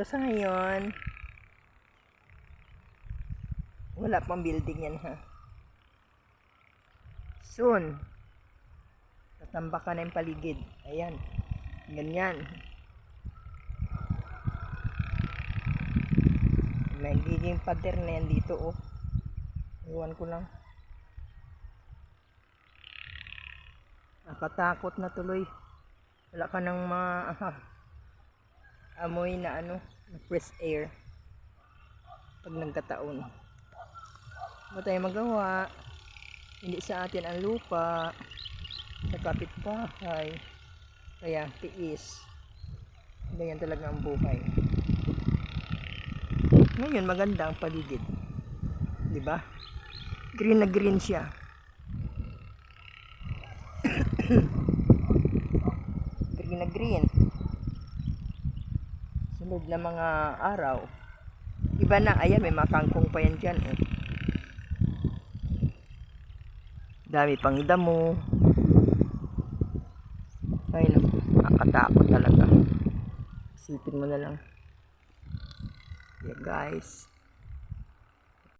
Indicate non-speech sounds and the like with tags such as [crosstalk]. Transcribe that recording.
So sa ngayon, wala pang building yan ha. Soon, tatambakan na yung paligid. Ayan, ganyan. Magiging pader na yan dito oh. Iwan ko lang. Nakatakot na tuloy. Wala ka ng mga aha, [laughs] amoy na ano, fresh air. Pag nagkataon. Wala tayong magawa. Hindi sa atin ang lupa. Sa kapitbahay. Kaya tiis. Ganyan talaga ang buhay. Ngayon maganda ang paligid. 'Di ba? Green na green siya. [coughs] green na green. Sunod na mga araw. Iba na, ayan, may mga kangkong pa yan dyan. Eh. Dami pang damo. Ay, no, nakakatakot talaga. Isipin mo na lang. Yeah, guys.